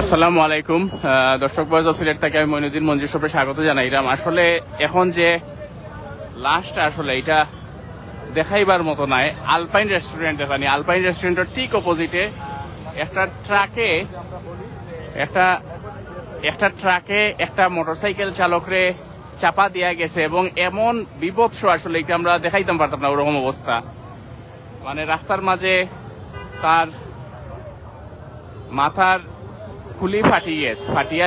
আসসালামু আলাইকুম। দর্শক বয়স সিলেট থেকে আমি মইনুদ্দিন মঞ্জুর সপে স্বাগত জানাইলাম। আসলে এখন যে লাস্ট আসলে এটা দেখাইবার মতো নাই। আলপাইন রেস্টুরেন্ট দেখানি আলপাইন রেস্টুরেন্টের ঠিক অপোজিটে একটা ট্রাকে একটা একটা ট্রাকে একটা মোটরসাইকেল চালকরে চাপা দেয়া গেছে এবং এমন বিভৎস আসলে এটা আমরা দেখাইতাম পারতাম না, ওরকম অবস্থা। মানে রাস্তার মাঝে তার মাথার খুলি ফাটিয়ে গেছে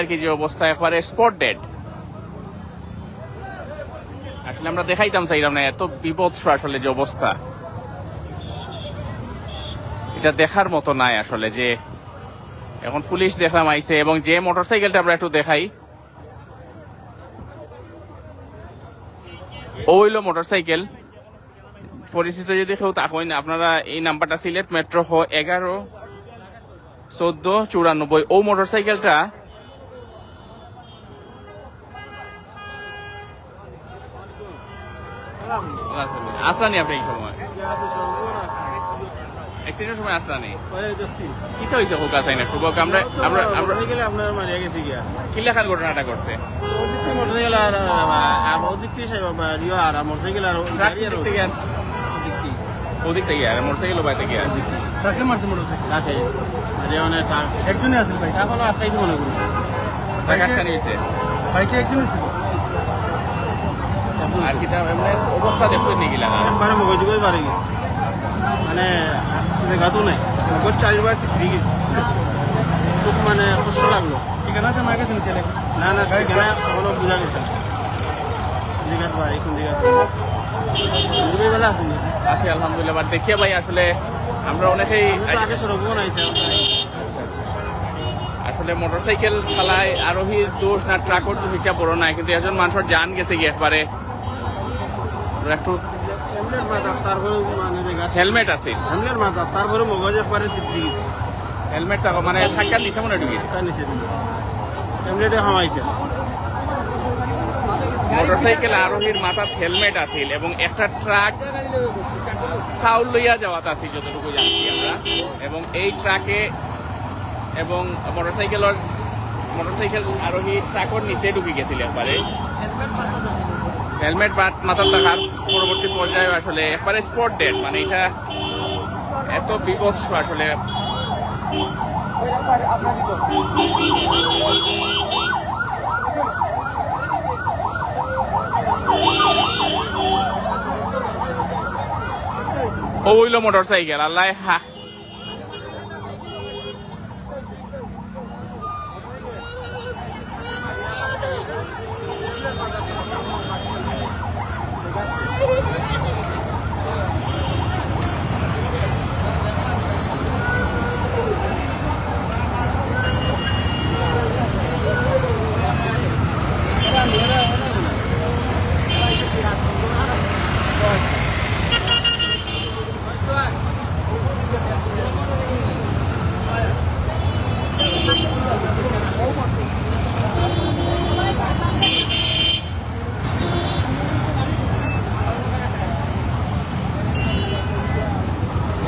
কি যে অবস্থা, একবারে স্পট ডেড আসলে আমরা দেখাইতাম চাইলাম না, এত বিপদস আসলে যে অবস্থা। এটা দেখার মতো নাই আসলে যে এখন পুলিশ দেখলাম আইছে এবং যে মোটরসাইকেলটা আমরা একটু দেখাই, ও হইল মোটরসাইকেল পরিচিত যদি কেউ তাকইন আপনারা এই নাম্বারটা সিলেট মেট্রো হ এগারো চোদ্দ চুরানব্বই ও মোটরসাইকেলটা আসলানি আপনি এই সময় অ্যাক্সিডেন্টের সময় আসলানি কি তো হয়েছে হোক আমরা আমরা আমরা আপনার মারিয়া গেছে গিয়া ঘটনাটা করছে মোটরসাইকেল আর ওদিক থেকে আর মোটরসাইকেল আর ওদিক থেকে আর মোটরসাইকেল বাই থেকে ট্রাকে মারছে মোটরসাইকেল। ট্রাকে আরে মানে ট্রাক একজনই আছিল ভাই এখনও আটটাই মনে করি টাকা নিয়েছে। বাইকে একজনই ছিল আর কি তার এমনি অবস্থা দেখছ নাকি লাগা? একবারে মগজ করে বাড়ি গেছে। মানে দেখাতো নাই। মগজ চারিবার ফিরে গেছে। খুব মানে কষ্ট লাগল। ঠিকানাতে না গেছেন ছেলে না না ঠিকানা এখনও বোঝা গেছে। দিঘাত বাড়ি কোন দিঘাত ঘুরে বেলা আসেনি। আছি আলহামদুলিল্লাহ। বাট দেখিয়ে ভাই আসলে আমরা অনেকেই আসলে মোটরসাইকেল চালায় আরোহীর দোষ না ট্রাকর দোষ এটা বড় নাই কিন্তু একজন মানুষের জান গেছে কি একবারে। একটু মানে হেলমেট আছে। হেমলের মাথা তারপরে মগজ একবারে হেলমেট থাকো মানে সাইকেল দিছে মনে ঢুকিয়েছে নিচে হেমলেটে হামাইছে মোটরসাইকেল আরোহীর মাথার হেলমেট আছিল এবং একটা ট্রাক চাউল লইয়া যাওয়াত আছিল, যতটুকু জানছি আমরা। এবং এই ট্রাকে এবং মোটরসাইকেলের মোটরসাইকেল আরোহী ট্রাকর নিচে ঢুকে গেছিল একবারে হেলমেট বাদ মাথার থাকার পরবর্তী পর্যায়ে আসলে একবারে স্পট ডেট মানে এটা এত বিপৎস আসলে। ও হইল মোটরসাইকেল আল্লাহ হা।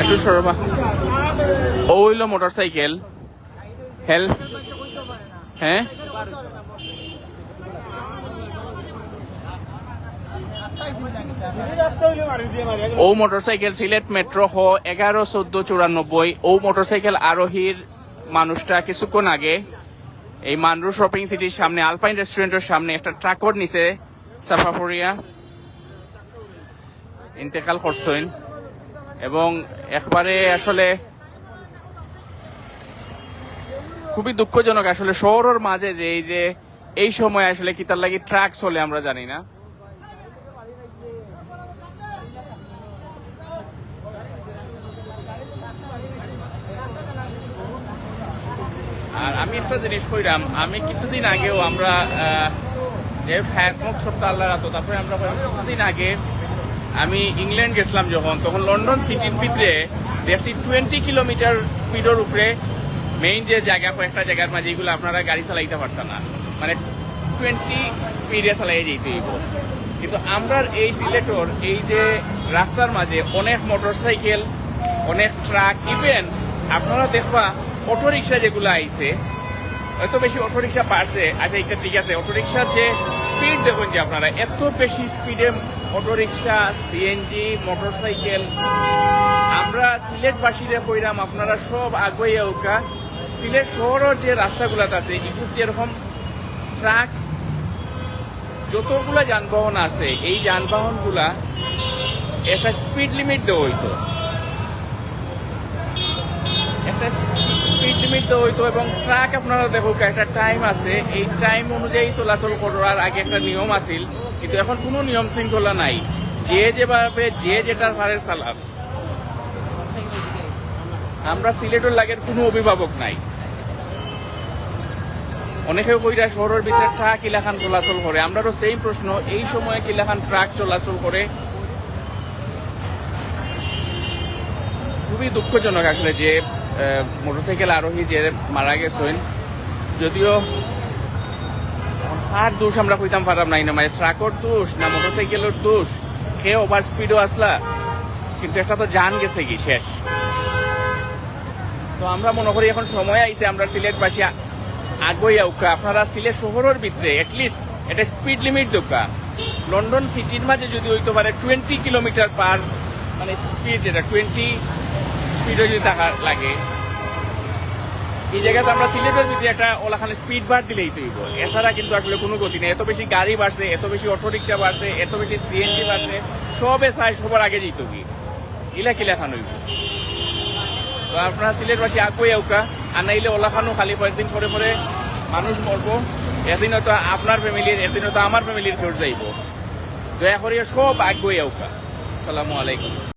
একটু সরবা ও হইল মোটরসাইকেল। হেল। হ্যাঁ? ও মোটরসাইকেল সিলেট মেট্রো হ এগারো চোদ্দ চুরানব্বই। ও মোটরসাইকেল আরোহীর মানুষটা কিছুক্ষণ আগে এই মানরু শপিং সিটির সামনে, আলপাইন রেস্টুরেন্টের সামনে একটা ট্রাকর নিচে সাফাফরিয়া ইন্তেকাল করছেন। এবং একবারে আসলে খুবই দুঃখজনক আসলে শহরের মাঝে যে এই যে এই সময় আসলে কি তার লাগে ট্রাক চলে আমরা জানি না। আর আমি একটা জিনিস কইরাম, আমি কিছুদিন আগেও আমরা যে ফ্যাটমুখ সপ্তাহ আল্লাহ রাতো তারপরে আমরা কিছুদিন আগে আমি ইংল্যান্ড গেছিলাম যখন, তখন লন্ডন সিটির ভিতরে দেখছি টোয়েন্টি কিলোমিটার স্পিডের উপরে মেইন যে জায়গা, কয়েকটা জায়গার মাঝে এগুলো আপনারা গাড়ি চালাইতে পারতেন না। মানে টোয়েন্টি স্পিডে চালাই যেতে কিন্তু আমরা এই সিলেটর, এই যে রাস্তার মাঝে অনেক মোটরসাইকেল অনেক ট্রাক ইভেন আপনারা দেখবা অটো রিক্সা যেগুলো আইছে এত বেশি অটো রিক্সা পারছে। আচ্ছা এটা ঠিক আছে। অটো রিক্সার যে স্পিড দেখুন যে আপনারা, এত বেশি স্পিডে অটো রিক্সা সিএনজি মোটরসাইকেল। আমরা সিলেটবাসীরা কইরাম, আপনারা সব আগুয়ে উকা সিলেট শহরের যে রাস্তাগুলাতে আছে, এগুলো যেরকম ট্রাক, যতগুলা যানবাহন আছে, এই যানবাহনগুলা একটা স্পিড লিমিট দেওয়া হইতো। একটা স্পিড হইতো এবং ট্রাক আপনারা দেখো একটা টাইম আছে। এই টাইম অনুযায়ী চলাচল করার আগে একটা নিয়ম আছিল, কিন্তু এখন কোনো নিয়ম শৃঙ্খলা নাই। যে যেভাবে, যে যেটার ভারে চালাক। আমরা সিলেটের লাগের কোনো অভিভাবক নাই। অনেকেও কইরা শহরের ভিতরে ট্রাক ইলাখান চলাচল করে। আমরাও সেম প্রশ্ন, এই সময়ে কিলাখান ট্রাক চলাচল করে? খুবই দুঃখজনক আসলে যে মোটরসাইকেল আরোহী যে মারা গেছেন। যদিও কার দোষ আমরা কইতাম পারলাম নাই না মানে ট্রাকর দোষ না মোটরসাইকেলের দোষ কে ওভার স্পিডও আসলা, কিন্তু একটা তো জান গেছে কি, শেষ। তো আমরা মনে করি এখন সময় আইছে, আমরা সিলেট সিলেটবাসী আগুই আউকা আপনারা সিলেট শহরের ভিতরে এটলিস্ট এটা স্পিড লিমিট দোকা। লন্ডন সিটির মাঝে যদি হইতে পারে টোয়েন্টি কিলোমিটার পার মানে স্পিড যেটা টোয়েন্টি স্পিডে যদি থাকা লাগে। এই জায়গাতে আমরা সিলেটের ভিতরে একটা ওলাখানে স্পিড বার দিলেই তৈব এছাড়া কিন্তু আসলে কোনো গতি নেই। এত বেশি গাড়ি বাড়ছে, এত বেশি অটো রিক্সা বাড়ছে, এত বেশি সিএনজি বাড়ছে, সবে চাই সবার আগে যেত কি। ইলা কিলা খান হয়েছে তো আপনারা সিলেটবাসী আগুয়ে উকা আর নাইলে ওলাখানো খালি কয়েকদিন পরে পরে মানুষ মরবো। এদিন হয়তো আপনার ফ্যামিলির এদিন হয়তো আমার ফ্যামিলির কেউ যাইব। দয়া করিয়া সব আগুয়ে উকা সালামু আলাইকুম।